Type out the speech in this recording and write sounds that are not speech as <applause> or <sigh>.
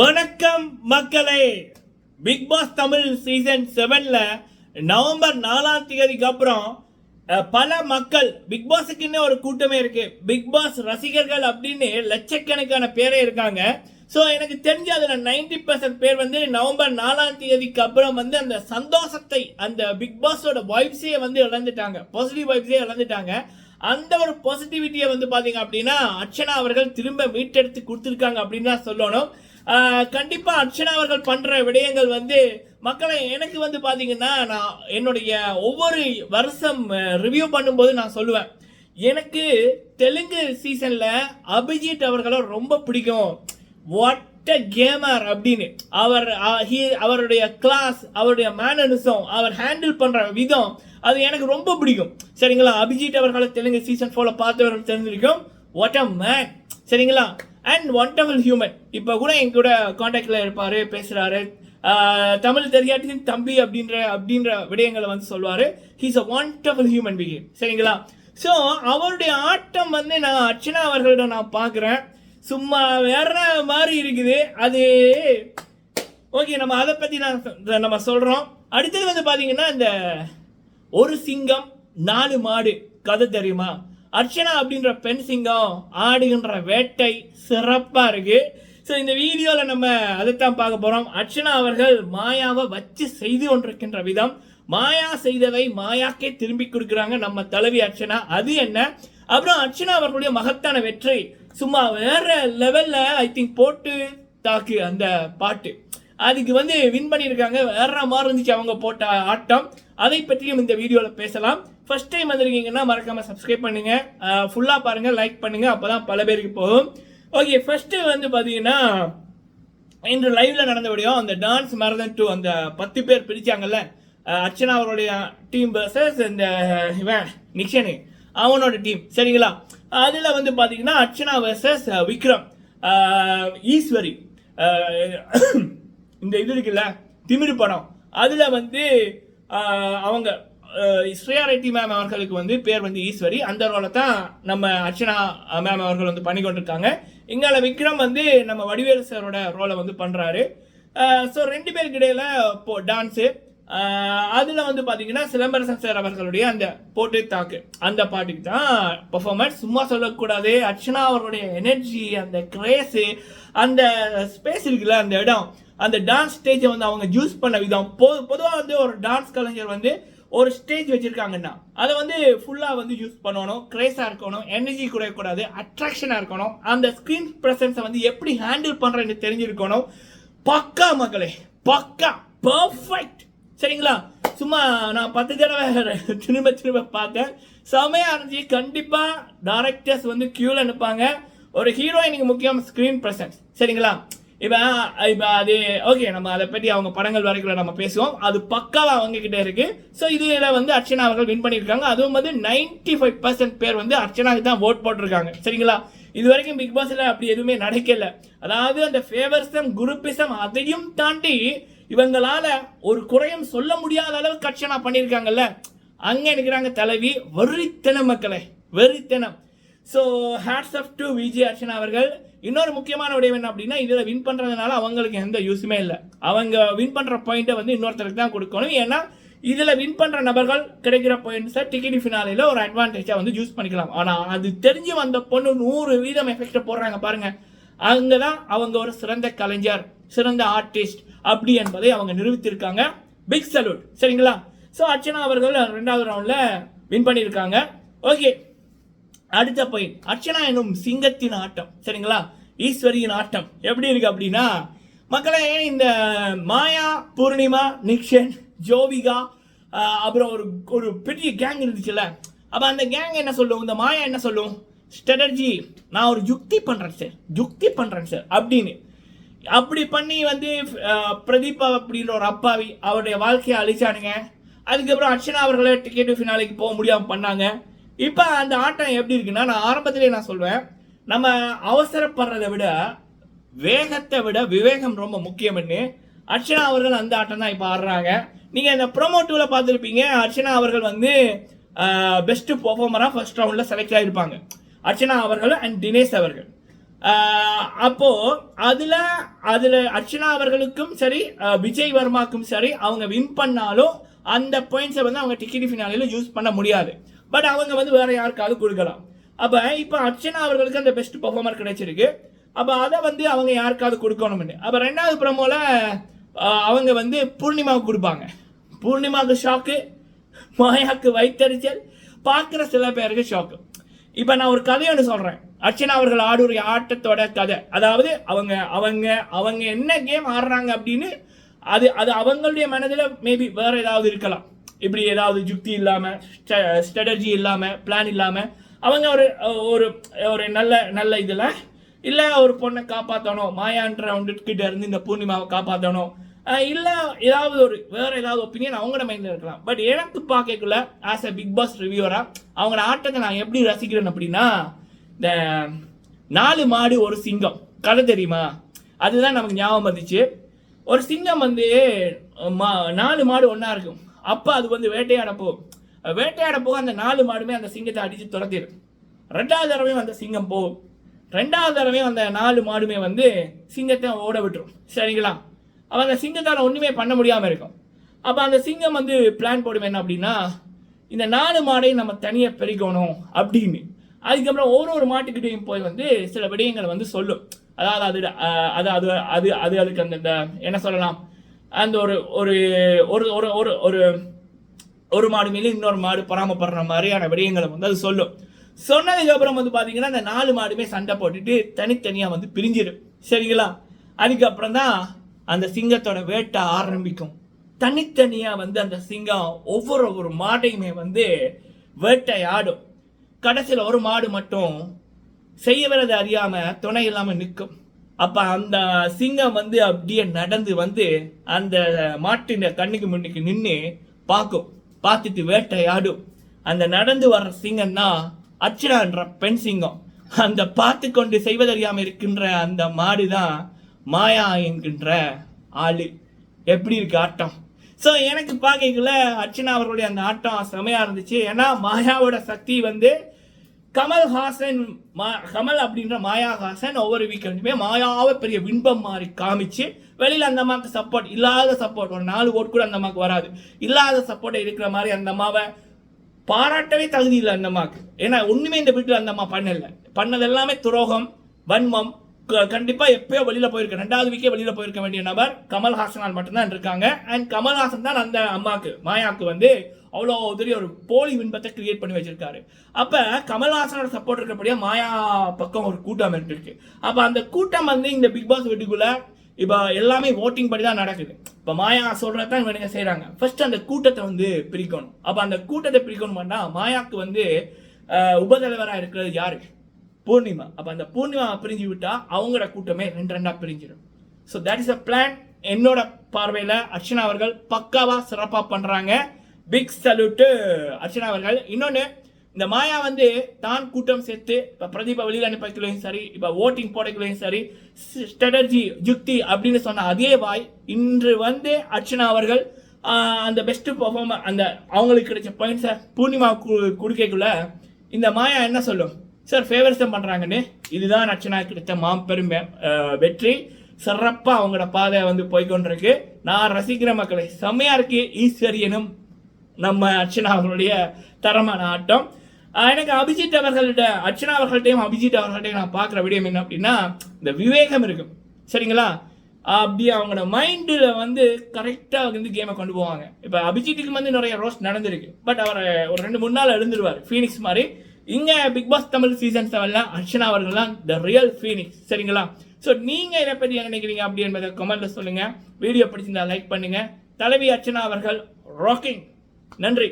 வணக்கம் மக்களே. Big pass Tamil season செவன்ல நவம்பர் நாலாம் தேதிக்கு அப்புறம் பல மக்கள் பிக் பாஸுக்குன்னு ஒரு கூட்டமே இருக்கு. பிக் பாஸ் ரசிகர்கள் அப்படின்னு லட்சக்கணக்கான பேரே இருக்காங்க. ஸோ எனக்கு தெரிஞ்ச அதில் நைன்டி பர்சன்ட் பேர் வந்து நவம்பர் நாலாம் தேதிக்கு அப்புறம் வந்து அந்த சந்தோஷத்தை அந்த பிக் பாஸோட வைப்ஸே வந்து இழந்துட்டாங்க. பாசிட்டிவ் வைப்ஸே இழந்துட்டாங்க. அந்த ஒரு பாசிட்டிவிட்டியை வந்து பார்த்தீங்க அப்படின்னா அர்ச்சனா அவர்கள் திரும்ப மீட்டெடுத்து கொடுத்துருக்காங்க அப்படின்னு தான் சொல்லணும். கண்டிப்பாக அர்ச்சனா அவர்கள் பண்ணுற விடயங்கள் வந்து மக்களை எனக்கு வந்து பார்த்தீங்கன்னா நான் என்னுடைய ஒவ்வொரு வருஷம் ரிவ்யூ பண்ணும்போது நான் சொல்லுவேன். எனக்கு தெலுங்கு சீசனில் அபிஜித் அவர்களை ரொம்ப பிடிக்கும். வாட் அ கேமர் அப்படின்னு. அவர் அவருடைய கிளாஸ் அவருடைய மேனரிசம் அவர் ஹேண்டில் பண்ணுற விதம் அது எனக்கு ரொம்ப பிடிக்கும். சரிங்களா? அபிஜித் அவர்களை தெலுங்கு சீசன் ஃபோர்ல பார்த்தவர்கள் தெரிஞ்சிருக்கும். வாட் அ மேன் சரிங்களா? அண்ட் ஒண்டர்ஃபுல் ஹியூமன் இப்போ கூட என் கூட காண்டாக்டில் இருப்பார் பேசுகிறாரு தமிழ் தெரியாட்டின் தம்பி அப்படின்ற அப்படின்ற விடயங்களை வந்து சொல்வார். He's a wonderful human being சரிங்களா? ஸோ அவருடைய ஆட்டம் வந்து நான் அர்ச்சனா அவர்களிடம் நான் பார்க்குறேன். சும்மா வேற மாதிரி இருக்குது. அது ஓகே நம்ம அதை பற்றி நான் சொ- நம்ம சொல்கிறோம் அடுத்தது வந்து பார்த்தீங்கன்னா இந்த ஒரு சிங்கம் நாலு மாடு. கதை தெரியுமா? அர்ச்சனா அப்படின்ற பெண் சிங்கம் ஆடுகின்ற வேட்டை சிறப்பாக இருக்கு. ஸோ இந்த வீடியோவில் நம்ம அதைத்தான் பார்க்க போகிறோம் அர்ச்சனா அவர்கள் மாயாவை வச்சு செய்து கொண்டிருக்கின்ற விதம். மாயா செய்தவை மாயாக்கே திரும்பி கொடுக்குறாங்க நம்ம தலைவி அர்ச்சனா. அது என்ன? அப்புறம் அர்ச்சனா அவர்களுடைய மகத்தான வெற்றி. சும்மா வேற லெவலில் ஐ திங்க் போட்டு தாக்கு அந்த பாட்டு. அதுக்கு வந்து வின் பண்ணியிருக்காங்க. வேற மாதிரி இருந்துச்சு அவங்க போட்ட ஆட்டம். அதை பற்றியும் இந்த வீடியோவில் பேசலாம். ஃபஸ்ட் டைம் வந்திருக்கீங்கன்னா மறக்காம சப்ஸ்கிரைப் பண்ணுங்க. ஃபுல்லாக பாருங்க லைக் பண்ணுங்க அப்பதான் பல பேருக்கு போகும். ஓகே ஃபர்ஸ்ட் வந்து பார்த்தீங்கன்னா இன்று லைவ்ல நடந்த விடியோ அந்த டான்ஸ் மரதன் டூ அந்த பத்து பேர் பிரிச்சாங்கல்ல அர்ச்சனா அவருடைய டீம் பர்சஸ் இந்த இவன் நிக்ஷனு அவனோட டீம் சரிங்களா? அதில் வந்து பார்த்தீங்கன்னா அர்ச்சனா வர்சஸ் விக்ரம் ஈஸ்வரி. இந்த இது இருக்குல்ல திமிரு படம். அதில் வந்து அவங்க ஸ்ரேயா ரெட்டி மேம் அவர்களுக்கு வந்து பேர் வந்து ஈஸ்வரி. அந்த ரோலை தான் நம்ம அர்ச்சனா மேம் அவர்கள் வந்து பண்ணி கொண்டிருக்காங்க. இங்கால விக்ரம் வந்து நம்ம வடிவேலு சாரோட ரோலை வந்து பண்ணுறாரு ஸோ ரெண்டு பேருக்கு இடையில இப்போ டான்ஸு அதில் வந்து பார்த்தீங்கன்னா சிலம்பரசன் சார் அவர்களுடைய அந்த போட்டு தாக்கு. அந்த பாட்டுக்கு தான் பர்ஃபார்மன்ஸ் சும்மா சொல்லக்கூடாது. அர்ச்சனா அவருடைய எனர்ஜி அந்த கிரேஸு அந்த ஸ்பேஸ் இருக்குல்ல அந்த இடம். அந்த டான்ஸ் ஸ்டேஜை வந்து அவங்க ஜூஸ் பண்ண விதம். பொ பொதுவாக வந்து ஒரு டான்ஸ் கலைஞர் வந்து ஒரு ஸ்டேஜ் வச்சிருக்காங்கன்னா அதை வந்து ஃபுல்லாக வந்து யூஸ் பண்ணணும் கிரேஸாக இருக்கணும் எனர்ஜி குறையக்கூடாது அட்ராக்ஷனாக இருக்கணும் அந்த ஸ்க்ரீன் ப்ரெசன்ஸை வந்து எப்படி ஹேண்டில் பண்ணுறேன்னு தெரிஞ்சிருக்கணும். பக்கா மக்களே பக்கா பர்ஃபெக்ட் சரிங்களா? சும்மா நான் பத்து தடவை <laughs> திரும்ப திரும்ப பார்த்தேன். செமையாக இருந்துச்சு. கண்டிப்பாக டேரக்டர்ஸ் வந்து க்யூவில் நிற்பாங்க ஒரு ஹீரோயினுக்கு முக்கியம் ஸ்க்ரீன் ப்ரெசன்ஸ் சரிங்களா? இப்போ இப்போ அது ஓகே நம்ம அதை பற்றி அவங்க படங்கள் வரைக்கும் நம்ம பேசுவோம். அது பக்காவாக அவங்க கிட்டே இருக்குது ஸோ இதில் வந்து அர்ச்சனா அவர்கள் வின் பண்ணியிருக்காங்க. அதுவும் வந்து நைன்டி ஃபைவ் பர்சன்ட் பேர் வந்து அர்ச்சனாவுக்கு தான் ஓட் போட்டிருக்காங்க. சரிங்களா? இது வரைக்கும் பிக் பாஸில் அப்படி எதுவுமே நடக்கல. அதாவது அந்த ஃபேவர்ஸம் குரூப்பிசம் அதையும் தாண்டி இவங்களால் ஒரு குறையும் சொல்ல முடியாத அளவுக்கு அர்ச்சனா பண்ணியிருக்காங்கல்ல. அங்கே இருக்கிறாங்க தலைவி வெறித்தனம் மக்களை வெறித்தனம். So hats off to Viji Archana அவர்கள். இன்னொரு முக்கியமான விடயம் என்ன அப்படின்னா இதில் வின் பண்ணுறதுனால அவங்களுக்கு எந்த யூஸுமே இல்லை. அவங்க வின் பண்ணுற பாயிண்ட்டை வந்து இன்னொருத்தருக்கு தான் கொடுக்கணும். ஏன்னா இதில் வின் பண்ணுற நபர்கள் கிடைக்கிற பாயிண்ட்ஸை டிக்கெட் ஃபினாலையில் ஒரு அட்வான்டேஜாக வந்து யூஸ் பண்ணிக்கலாம். ஆனால் அது தெரிஞ்சு வந்த பொண்ணு நூறு வீதம் எஃபெக்டை போடுறாங்க பாருங்கள் அங்கே தான் அவங்க ஒரு சிறந்த கலைஞர் சிறந்த ஆர்டிஸ்ட் அப்படி என்பதை அவங்க நிரூபித்திருக்காங்க. பிக் சல்யூட் சரிங்களா? ஸோ அர்ச்சனா அவர்கள் ரெண்டாவது ரவுண்டில் வின் பண்ணியிருக்காங்க. ஓகே அடுத்த பாயிண்ட் அர்ச்சனா எனும் சிங்கத்தின் ஆட்டம். சரிங்களா? ஈஸ்வரியின் ஆட்டம். எப்படி இருக்கு அப்படின்னா மக்களே இந்த மாயா பூர்ணிமா நிக்ஷன் ஜோவிகா அப்புறம் ஒரு ஒரு பெரிய கேங் இருந்துச்சுல்ல. அப்போ அந்த கேங் என்ன சொல்லும்? இந்த மாயா என்ன சொல்லும்? ஸ்ட்ராட்டஜி நான் ஒரு யுக்தி பண்ணுறேன் சார் யுக்தி பண்ணுறேன் சார் அப்படின்னு. அப்படி பண்ணி வந்து பிரதீப் அப்படின்ற ஒரு அப்பாவி அவருடைய வாழ்க்கையை அழிச்சானுங்க. அதுக்கப்புறம் அர்ச்சனா அவர்களே டிக்கெட் ஃபினாலிக்கு போக முடியாமல் பண்ணாங்க. இப்போ அந்த ஆட்டம் எப்படி இருக்குன்னா நான் ஆரம்பத்திலே நான் சொல்வேன் நம்ம அவசரப்படுறதை விட வேகத்தை விட விவேகம் ரொம்ப முக்கியம்னு அர்ச்சனா அவர்கள் அந்த ஆட்டம் தான் இப்போ ஆடுறாங்க. நீங்கள் இந்த ப்ரோமோ டூவில் பார்த்துருப்பீங்க. அர்ச்சனா அவர்கள் வந்து பெஸ்ட்டு பர்ஃபார்மராக ஃபர்ஸ்ட் ரவுண்டில் செலக்ட் ஆகிருப்பாங்க அர்ச்சனா அவர்கள் அண்ட் தினேஷ் அவர்கள். அப்போது அதில் அதில் அர்ச்சனா அவர்களுக்கும் சரி விஜய் வர்மாக்கும் சரி அவங்க வின் பண்ணாலும் அந்த பாயிண்ட்ஸை வந்து அவங்க டிக்கெட் ஃபினாலில யூஸ் பண்ண முடியாது. பட் அவங்க வந்து வேற யாருக்காவது கொடுக்கலாம். அப்ப இப்போ அர்ச்சனா அவர்களுக்கு அந்த பெஸ்ட் பர்ஃபார்மர் கிடைச்சிருக்கு. அப்ப அதை வந்து அவங்க யாருக்காவது கொடுக்கணும்னு. அப்ப ரெண்டாவது ப்ரோமோல அவங்க வந்து பூர்ணிமாவுக்கு கொடுப்பாங்க. பூர்ணிமாவுக்கு ஷாக்கு மாயாக்கு வைத்தறிச்சல் பார்க்குற சில பேருக்கு ஷாக்கு இப்போ நான் ஒரு கதை ஒன்று சொல்கிறேன் அர்ச்சனா அவர்கள் ஆடுற ஆட்டத்தோட கதை. அதாவது அவங்க அவங்க அவங்க என்ன கேம் ஆடுறாங்க அப்படின்னு அது அது அவங்களுடைய மனதில் மேபி வேற ஏதாவது இருக்கலாம். இப்படி ஏதாவது யுக்தி இல்லாமல் ஸ்ட்ராட்டஜி இல்லாமல் பிளான் இல்லாமல் அவங்க ஒரு ஒரு ஒரு நல்ல நல்ல இதில் இல்லை ஒரு பொண்ணை காப்பாற்றணும் மாயான்ற கிட்ட இருந்து இந்த பூர்ணிமாவை காப்பாற்றணும் இல்லை ஏதாவது ஒரு வேறு ஏதாவது ஒப்பீனியன் அவங்களோட மைண்டில் இருக்கலாம். பட் எனக்கு பார்க்கக்குள்ள ஆஸ் அ பிக் பாஸ் ரிவியூவராக அவங்களோட ஆட்டத்தை நான் எப்படி ரசிக்கிறேன் அப்படின்னா இந்த நாலு மாடு ஒரு சிங்கம். கதை தெரியுமா? அதுதான் நமக்கு ஞாபகம் வந்துச்சு. ஒரு சிங்கம் வந்து மா நாலு மாடு ஒன்றா இருக்கும். அப்போ அது வந்து வேட்டையாட போகும் வேட்டையாட போக அந்த நாலு மாடுமே அந்த சிங்கத்தை அடித்து துரத்திடும் ரெண்டாவது தடவையும் அந்த சிங்கம் போகும் ரெண்டாவது தடவையும் அந்த நாலு மாடுமே வந்து சிங்கத்தை ஓட விட்டுரும். சரிங்களா? அப்போ அந்த சிங்கத்தால் ஒன்றுமே பண்ண முடியாமல் இருக்கும். அப்போ அந்த சிங்கம் வந்து பிளான் போடுவேன் என்ன அப்படின்னா இந்த நாலு மாடையும் நம்ம தனியாக பெருக்கணும் அப்படின்னு. அதுக்கப்புறம் ஒரு ஒரு மாட்டுக்கிட்டையும் போய் வந்து சில விடயங்களை வந்து சொல்லும். அதாவது அது அது அது அது அது அதுக்கு அந்த இந்த என்ன சொல்லலாம்? அந்த ஒரு ஒரு ஒரு ஒரு ஒரு ஒரு ஒரு மாடு மேலே இன்னொரு மாடு பராமப்படுற மாதிரியான விடயங்களை வந்து அது சொல்லும். சொன்னதுக்கப்புறம் வந்து பார்த்தீங்கன்னா அந்த நாலு மாடுமே சண்டை போட்டுட்டு தனித்தனியாக வந்து பிரிஞ்சிடும். சரிங்களா? அதுக்கப்புறம் தான் அந்த சிங்கத்தோட வேட்டை ஆரம்பிக்கும். தனித்தனியாக வந்து அந்த சிங்கம் ஒவ்வொரு ஒவ்வொரு மாட்டையுமே வந்து வேட்டையாடும். கடைசியில் ஒரு மாடு மட்டும் செய்ய அறியாமல் துணை இல்லாமல் நிற்கும். அப்போ அந்த சிங்கம் வந்து அப்படியே நடந்து வந்து அந்த மாட்டின் கண்ணுக்கு முன்னுக்கு நின்று பார்க்கும். பார்த்துட்டு வேட்டையாடும். அந்த நடந்து வர்ற சிங்கம் தான் அர்ச்சனான்ற பெண் சிங்கம். அந்த பார்த்து கொண்டு செய்வதறியாம இருக்கின்ற அந்த மாடு தான் மாயா என்கின்ற ஆளு. எப்படி இருக்கு ஆட்டம்? ஸோ எனக்கு பார்க்கல அர்ச்சனா அவர்களுடைய அந்த ஆட்டம் செமையாக இருந்துச்சு. ஏன்னா மாயாவோட சக்தி வந்து கமல்ஹாசன் மா கமல் அப்படின்ற மாயாஹாசன் ஒவ்வொரு வீக்கெண்டுமே மாயாவை பெரிய விண்பம் மாதிரி காமிச்சு வெளியில் அந்த அம்மாவுக்கு சப்போர்ட் இல்லாத சப்போர்ட் ஒரு நாலு ஓட் கூட அந்த அம்மாவுக்கு வராது. இல்லாத சப்போர்ட் இருக்கிற மாதிரி அந்த அம்மாவை பாராட்டவே தகுதி இல்லை அந்த அம்மாவுக்கு. ஏன்னா ஒன்றுமே இந்த வீட்டில் அந்த அம்மா பண்ணலை. பண்ணது எல்லாமே துரோகம் வன்மம் க- எப்பயோ வெளியில் போயிருக்க ரெண்டாவது வீக்கே வெளியில் போயிருக்க வேண்டிய நபர் கமல்ஹாசனால் மட்டும்தான் இருக்காங்க. அண்ட் கமல்ஹாசன் தான் அந்த அம்மாவுக்கு மாயாவுக்கு வந்து அவ்வளோ பெரிய ஒரு போலி பின்பத்தை கிரியேட் பண்ணி வச்சிருக்காரு. அப்போ கமல்ஹாசனோட சப்போர்ட் இருக்கிறபடியாக மாயா பக்கம் ஒரு கூட்டம் இருக்கு அப்போ அந்த கூட்டம் வந்து இந்த பிக் பாஸ் வீட்டுக்குள்ளே இப்போ எல்லாமே ஓட்டிங் படி தான் நடக்குது. இப்போ மாயா சொல்கிறது தான் இவனுங்க செய்கிறாங்க ஃபர்ஸ்ட் அந்த கூட்டத்தை வந்து பிரிக்கணும். அப்போ அந்த கூட்டத்தை பிரிக்கணும்னா மாயாவுக்கு வந்து உபதலைவராக இருக்கிறது யாரு? பூர்ணிமா. அப்போ அந்த பூர்ணிமா பிரிஞ்சு விட்டால் அவங்களோட கூட்டமே ரெண்டு ரெண்டாக பிரிஞ்சிடும் so that is a plan என்னோட பார்வையில் அர்ச்சனா அவர்கள் பக்காவாக சிறப்பாக பண்ணுறாங்க பிக் சல்யூட்டு அர்ச்சனா அவர்கள். இன்னொன்று இந்த மாயா வந்து தான் கூட்டம் சேர்த்து இப்போ பிரதீபா வெளியில் அனுப்பிக்கலையும் சரி இப்போ ஓட்டிங் போடக்கலையும் சரி ஸ்ட்ராட்டஜி யுக்தி அப்படின்னு சொன்ன அதே வாய் இன்று வந்து அர்ச்சனா அவர்கள் அந்த பெஸ்ட்டு பர்ஃபார்மர் அந்த அவங்களுக்கு கிடைச்ச பாயிண்ட்ஸை பூர்ணிமா கொடுக்கக்குள்ள இந்த மாயா என்ன சொல்லும்? சார் ஃபேவரிசம் பண்ணுறாங்கன்னு இதுதான் அர்ச்சனா கிடைத்த மாம் வெற்றி. சிறப்பாக அவங்களோட பாதை வந்து போய்க்கொண்டிருக்கு. நான் ரசிக்கிற மக்களை செம்மையா இருக்கு. ஈஸ்வரியனும் நம்ம அர்ச்சனா அவர்களுடைய தரமான ஆட்டம். எனக்கு அபிஜித் அவர்கள்ட்ட அர்ச்சனா அவர்கள்ட்டையும் அபிஜித் அவர்கள்ட்டையும் நான் பார்க்குற விடயம் என்ன அப்படின்னா இந்த விவேகம் இருக்கும். சரிங்களா? அப்படி அவங்களோட மைண்டில் வந்து கரெக்டாக வந்து கேமை கொண்டு போவாங்க. இப்போ அபிஜித்துக்கு வந்து நிறைய ரோஸ்ட் நடந்திருக்கு. பட் அவர் ஒரு ரெண்டு மூணு நாள் எழுந்துருவார். ஃபீனிக்ஸ் மாதிரி. இங்கே பிக் பாஸ் தமிழ் சீசன் செவன்லாம் அர்ச்சனா அவர்கள்லாம் த ரியல் ஃபீனிக்ஸ் சரிங்களா? ஸோ நீங்கள் இதை பற்றி என்ன நினைக்கிறீங்க அப்படி என்பதை கமெண்ட்டில் சொல்லுங்கள் வீடியோ பிடிச்சிருந்தா லைக் பண்ணுங்கள் தலைவி அர்ச்சனா அவர்கள் ராக்கிங் நன்றி.